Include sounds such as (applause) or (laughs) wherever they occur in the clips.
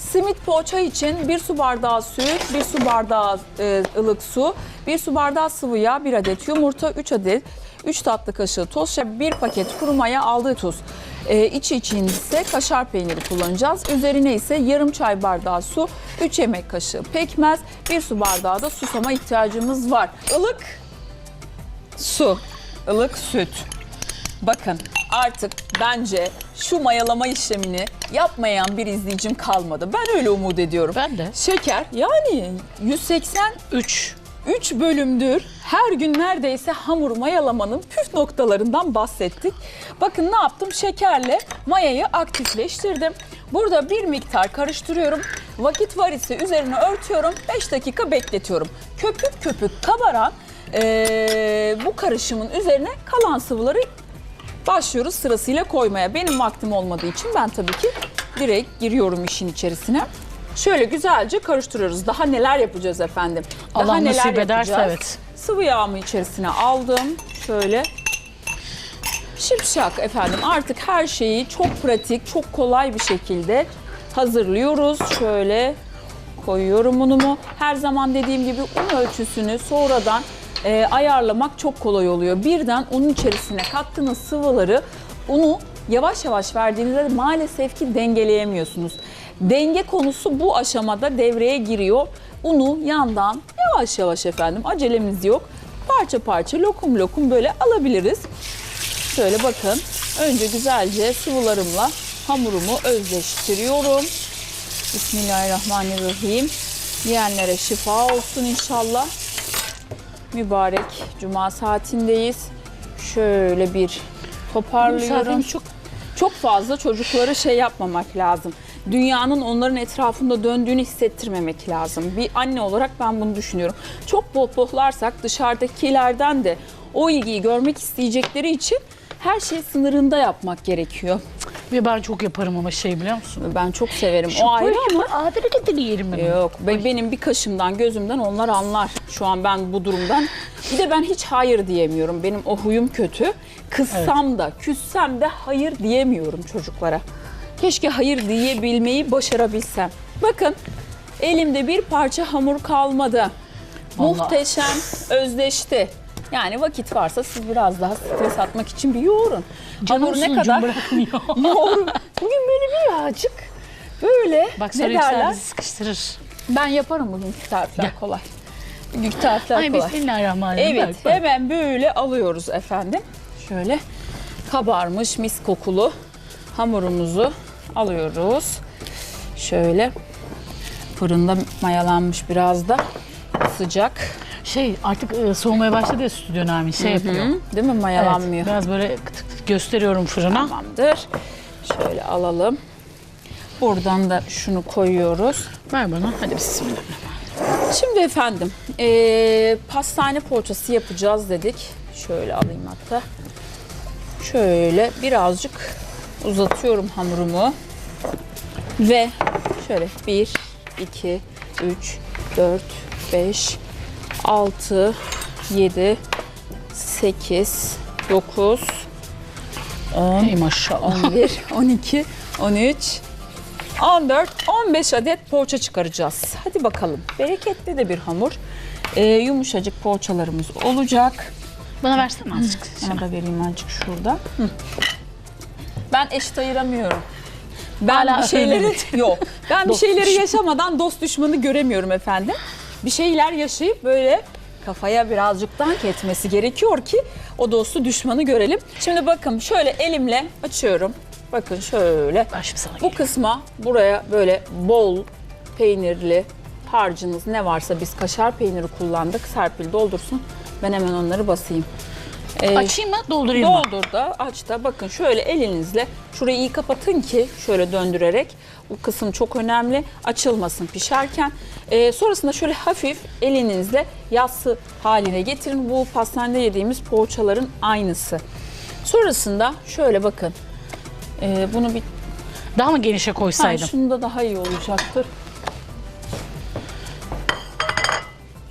Simit poğaça için 1 su bardağı süt, 1 su bardağı e, ılık su, 1 su bardağı sıvı yağ, 1 adet yumurta, 3 adet 3 tatlı kaşığı toz şeker, 1 paket kuru maya, aldığı tuz. E, içi için ise kaşar peyniri kullanacağız. Üzerine ise yarım çay bardağı su, 3 yemek kaşığı pekmez, 1 su bardağı da susama ihtiyacımız var. Ilık su, ılık süt. Bakın artık bence şu mayalama işlemini yapmayan bir izleyicim kalmadı. Ben öyle umut ediyorum. Ben de. Şeker yani 183 3 bölümdür her gün neredeyse hamur mayalamanın püf noktalarından bahsettik. Bakın ne yaptım? Şekerle mayayı aktifleştirdim. Burada bir miktar karıştırıyorum. Vakit var ise üzerine örtüyorum. 5 dakika bekletiyorum. Köpük köpük kabaran eee, bu karışımın üzerine kalan sıvıları başlıyoruz sırasıyla koymaya. Benim vaktim olmadığı için ben tabii ki direkt giriyorum işin içerisine. Şöyle güzelce karıştırıyoruz. Daha neler yapacağız efendim? Daha Allah neler nasip ederse yapacağız? evet. Sıvı yağımı içerisine aldım. Şöyle şipşak efendim artık her şeyi çok pratik, çok kolay bir şekilde hazırlıyoruz. Şöyle koyuyorum unumu. Her zaman dediğim gibi un ölçüsünü sonradan e, ayarlamak çok kolay oluyor. Birden unun içerisine kattığınız sıvıları unu yavaş yavaş verdiğinizde maalesef ki dengeleyemiyorsunuz. Denge konusu bu aşamada devreye giriyor. Unu yandan yavaş yavaş efendim acelemiz yok. Parça parça lokum lokum böyle alabiliriz. Şöyle bakın. Önce güzelce sıvılarımla hamurumu özleştiriyorum. Bismillahirrahmanirrahim. Yiyenlere şifa olsun inşallah. Mübarek cuma saatindeyiz. Şöyle bir toparlıyorum. Çok Çok fazla çocuklara şey yapmamak lazım. Dünyanın onların etrafında döndüğünü hissettirmemek lazım. Bir anne olarak ben bunu düşünüyorum. Çok pohpohlarsak dışarıdakilerden de o ilgiyi görmek isteyecekleri için her şey sınırında yapmak gerekiyor. ve ben çok yaparım ama şey biliyor musun? Ben çok severim. Şu o ayrı ama Adil hareketleri yerim ben. Yok be- benim bir kaşımdan gözümden onlar anlar. Şu an ben bu durumdan. Bir de ben hiç hayır diyemiyorum. Benim o huyum kötü. Kızsam da küssem de hayır diyemiyorum çocuklara. Keşke hayır diyebilmeyi başarabilsem. Bakın elimde bir parça hamur kalmadı. Vallahi. Muhteşem özleşti. Yani vakit varsa siz biraz daha stres atmak için bir yoğurun. Canım Hamur ne kadar bırakmıyor. (laughs) yoğurun. Bugün böyle bir yağcık. Böyle Bak ne derler? yükseldi sıkıştırır. Ben yaparım bugünkü tarifler Gel. kolay. Bugünkü tarifler Ay kolay. bismillahirrahmanirrahim. Evet Bak, bak. hemen böyle alıyoruz efendim. Şöyle kabarmış mis kokulu hamurumuzu alıyoruz. Şöyle fırında mayalanmış biraz da sıcak. Şey artık e, soğumaya başladı ya stüdyo Nermin şey yapıyor. Değil mi Evet, mayalanmıyor? biraz böyle kıt kıt gösteriyorum fırına. Tamamdır. Şöyle alalım. Buradan da şunu koyuyoruz. Ver bana. Hadi bismillah. Şimdi efendim eee, pastane poğaçası yapacağız dedik. Şöyle alayım hatta. Şöyle birazcık uzatıyorum hamurumu. Ve şöyle 1, 2, 3, 4, 5, 6, 7, 8, 9, 10, Ey maşallah. 11, 12, 13, 14, 15 adet poğaça çıkaracağız. Hadi bakalım. Bereketli de bir hamur. Ee, yumuşacık poğaçalarımız olacak. Bana versene azıcık. Sana da vereyim azıcık şurada. Hı. Ben eşit ayıramıyorum. Ben Hala bir şeyleri (laughs) yok. Ben bir Dost şeyleri yaşamadan dost düşmanı göremiyorum efendim. Bir şeyler yaşayıp böyle kafaya birazcık dank etmesi gerekiyor ki o dostu düşmanı görelim. Şimdi bakın şöyle elimle açıyorum. Bakın şöyle Ver şimdi sana bu kısma buraya böyle bol peynirli harcınız ne varsa biz kaşar peyniri kullandık. Serpil doldursun. Ben hemen onları basayım. Ee, Açayım mı doldurayım mı? Doldur da aç da bakın şöyle elinizle şurayı iyi kapatın ki şöyle döndürerek bu kısım çok önemli açılmasın pişerken. Ee, sonrasında şöyle hafif elinizle yassı haline getirin. Bu pastanede yediğimiz poğaçaların aynısı. Sonrasında şöyle bakın Ee, bunu bir Daha mı genişe Ha, koysaydım? şunda daha iyi olacaktır.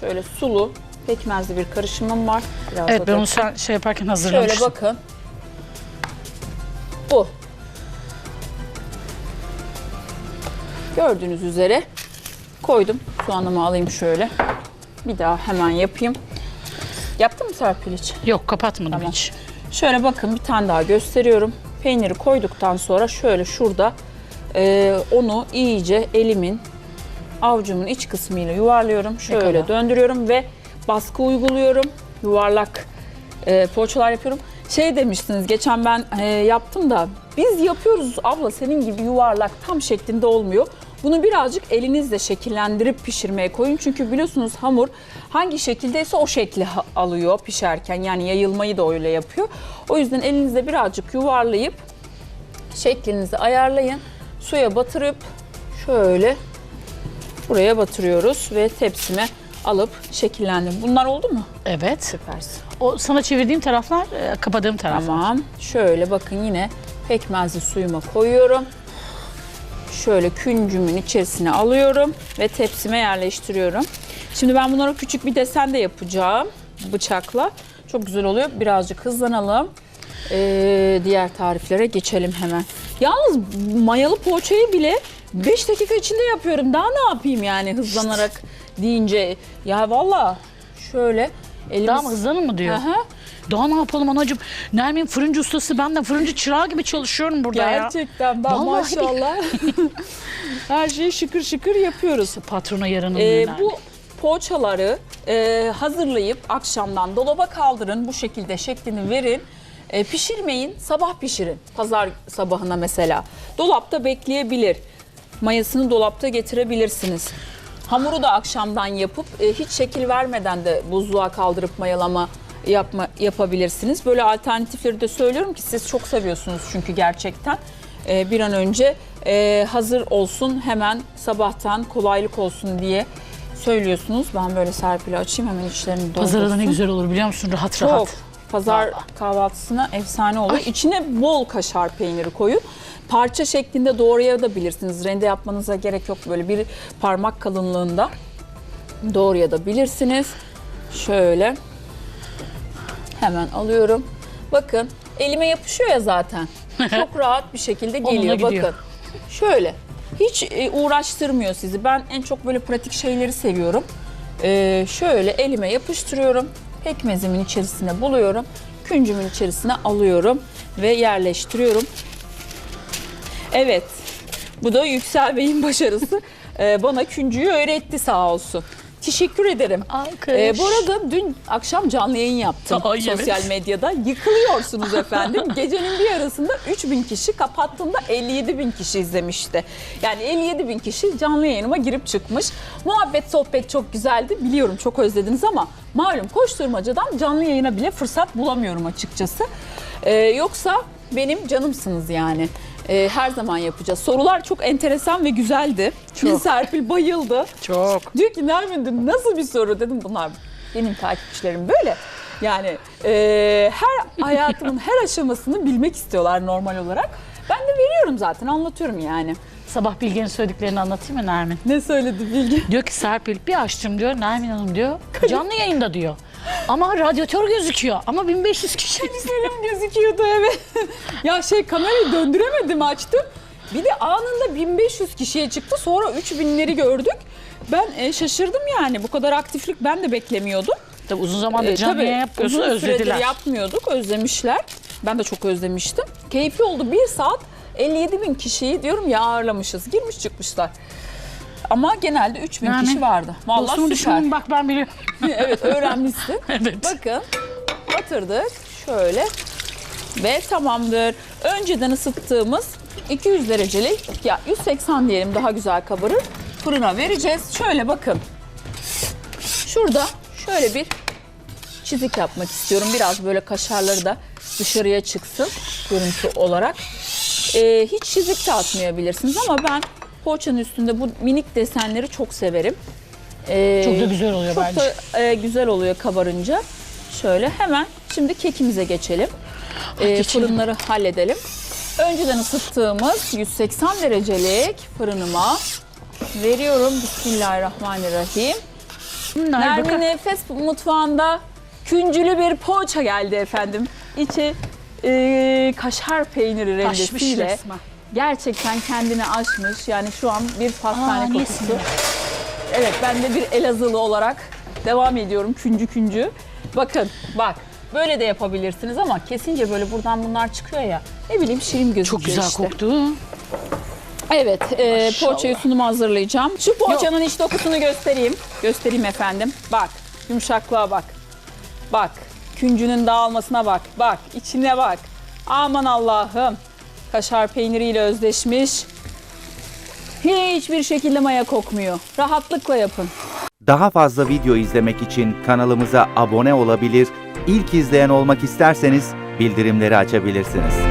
Şöyle sulu, pekmezli bir karışımım var. Biraz Evet ben onu sen şey yaparken Şöyle hazırlamıştım. bakın. Bu. Gördüğünüz üzere koydum. Soğanımı alayım şöyle. Bir daha hemen yapayım. Yaptın mı Serpil hiç? Yok kapatmadım Tamam. hiç. Şöyle bakın bir tane daha gösteriyorum. Peyniri koyduktan sonra şöyle şurada e, onu iyice elimin avucumun iç kısmıyla yuvarlıyorum. Şöyle döndürüyorum ve baskı uyguluyorum. Yuvarlak e, poğaçalar yapıyorum. Şey demiştiniz geçen ben e, yaptım da biz yapıyoruz abla senin gibi yuvarlak tam şeklinde olmuyor. Bunu birazcık elinizle şekillendirip pişirmeye koyun. Çünkü biliyorsunuz hamur hangi şekildeyse o şekli alıyor pişerken. Yani yayılmayı da öyle yapıyor. O yüzden elinizle birazcık yuvarlayıp şeklinizi ayarlayın. Suya batırıp şöyle buraya batırıyoruz ve tepsime alıp şekillendim. Bunlar oldu mu? Evet. Süpersin. O sana çevirdiğim taraflar, e, kapadığım taraflar. Tamam. Şöyle bakın yine pekmezli suyuma koyuyorum. Şöyle küncümün içerisine alıyorum ve tepsime yerleştiriyorum. Şimdi ben bunlara küçük bir desen de yapacağım bıçakla. Çok güzel oluyor. Birazcık hızlanalım. Ee, diğer tariflere geçelim hemen. Yalnız mayalı poğaçayı bile 5 dakika içinde yapıyorum. Daha ne yapayım yani hızlanarak deyince. Ya valla şöyle elimiz... Daha mı hızlanın mı diyor? Aha. Daha ne yapalım anacığım? Nermin fırıncı ustası ben de fırıncı çırağı gibi çalışıyorum burada ya. Gerçekten ben Vallahi maşallah (laughs) her şeyi şıkır şıkır yapıyoruz. Patrona yaranın Ee, bu poğaçaları e, hazırlayıp akşamdan dolaba kaldırın. Bu şekilde şeklini verin. E, pişirmeyin, sabah pişirin. Pazar sabahına mesela. Dolapta bekleyebilir. Mayasını dolapta getirebilirsiniz. Hamuru da akşamdan yapıp e, hiç şekil vermeden de buzluğa kaldırıp mayalama yapma yapabilirsiniz. Böyle alternatifleri de söylüyorum ki siz çok seviyorsunuz çünkü gerçekten. E, bir an önce e, hazır olsun hemen sabahtan kolaylık olsun diye söylüyorsunuz. Ben böyle serpili açayım hemen içlerini doldursun. Pazarda ne güzel olur biliyor musun? Rahat Çok. rahat. Pazar Vallahi. kahvaltısına efsane oluyor. İçine bol kaşar peyniri koyun. Parça şeklinde doğrayabilirsiniz. Rende yapmanıza gerek yok. Böyle bir parmak kalınlığında doğrayabilirsiniz. Şöyle hemen alıyorum. Bakın elime yapışıyor ya zaten. (laughs) Çok rahat bir şekilde geliyor. Bakın şöyle hiç e, uğraştırmıyor sizi. Ben en çok böyle pratik şeyleri seviyorum. Ee, şöyle elime yapıştırıyorum. Pekmezimin içerisine buluyorum. Küncümün içerisine alıyorum ve yerleştiriyorum. Evet. Bu da Yüksel Bey'in başarısı. Ee, bana küncüyü öğretti sağ olsun. Teşekkür ederim. Alkış. Ee, bu arada dün akşam canlı yayın yaptım Ay, evet. sosyal medyada. Yıkılıyorsunuz efendim. (laughs) Gecenin bir arasında 3000 kişi kapattığımda 57 bin kişi izlemişti. Yani 57 bin kişi canlı yayınıma girip çıkmış. Muhabbet sohbet çok güzeldi. Biliyorum çok özlediniz ama malum koşturmacadan canlı yayına bile fırsat bulamıyorum açıkçası. Ee, yoksa benim canımsınız yani. Ee, her zaman yapacağız. Sorular çok enteresan ve güzeldi. Çok. Serpil bayıldı. Çok. Diyor ki Nermin nasıl bir soru dedim bunlar benim takipçilerim böyle. Yani e, her hayatımın her aşamasını bilmek istiyorlar normal olarak. Ben de veriyorum zaten anlatıyorum yani. Sabah Bilge'nin söylediklerini anlatayım mı Nermin? Ne söyledi Bilgi? Diyor ki Serpil bir açtım diyor Nermin Hanım diyor. (laughs) Canlı yayında diyor. Ama radyatör gözüküyor. Ama 1500 kişi. Benim gözüküyordu evet. ya şey kamerayı döndüremedim açtım. Bir de anında 1500 kişiye çıktı sonra 3000'leri gördük. Ben e, şaşırdım yani bu kadar aktiflik ben de beklemiyordum. Tabii uzun zamandır Ee, canlı yayın yapıyorsun uzun özlediler. yapmıyorduk, özlemişler. Ben de çok özlemiştim. Keyifli oldu. Bir saat 57 bin kişiyi diyorum ya ağırlamışız. Girmiş çıkmışlar. Ama genelde 3 bin Yani kişi vardı. Vallahi Dostumu düşmanım bak ben biliyorum. (laughs) evet öğrenmişsin. (laughs) Evet. Bakın batırdık şöyle ve tamamdır. Önceden ısıttığımız 200 derecelik ya 180 diyelim daha güzel kabarır. Fırına vereceğiz. Şöyle bakın. Şurada şöyle bir çizik yapmak istiyorum. Biraz böyle kaşarları da dışarıya çıksın görüntü olarak. Ee, hiç çizik de atmayabilirsiniz ama ben poğaçanın üstünde bu minik desenleri çok severim. Ee, Çok da güzel oluyor çok bence. da e, güzel oluyor kabarınca. Şöyle hemen şimdi kekimize geçelim. Ee, geçelim. fırınları halledelim. Önceden ısıttığımız 180 derecelik fırınıma veriyorum. Bismillahirrahmanirrahim. Bunlar Nermin. Nefes mutfağında küncülü bir poğaça geldi efendim. İçi e, kaşar peyniri rendesiyle. Gerçekten kendini aşmış. Yani şu an bir Aa, pastane niye kokusu. sinir? Evet ben de bir Elazığlı olarak devam ediyorum küncü küncü. Bakın bak böyle de yapabilirsiniz ama kesince böyle buradan bunlar çıkıyor ya. Ne bileyim şirin gözüküyor Çok güzel işte. koktu. Evet, e, Maşallah. poğaçayı sunumu hazırlayacağım. Şu poğaçanın iç dokusunu göstereyim. Göstereyim efendim. Bak, yumuşaklığa bak. Bak, küncünün dağılmasına bak. Bak, içine bak. Aman Allah'ım. Kaşar peyniriyle özleşmiş. Hiçbir şekilde maya kokmuyor. Rahatlıkla yapın. Daha fazla video izlemek için kanalımıza abone olabilir, ilk izleyen olmak isterseniz bildirimleri açabilirsiniz.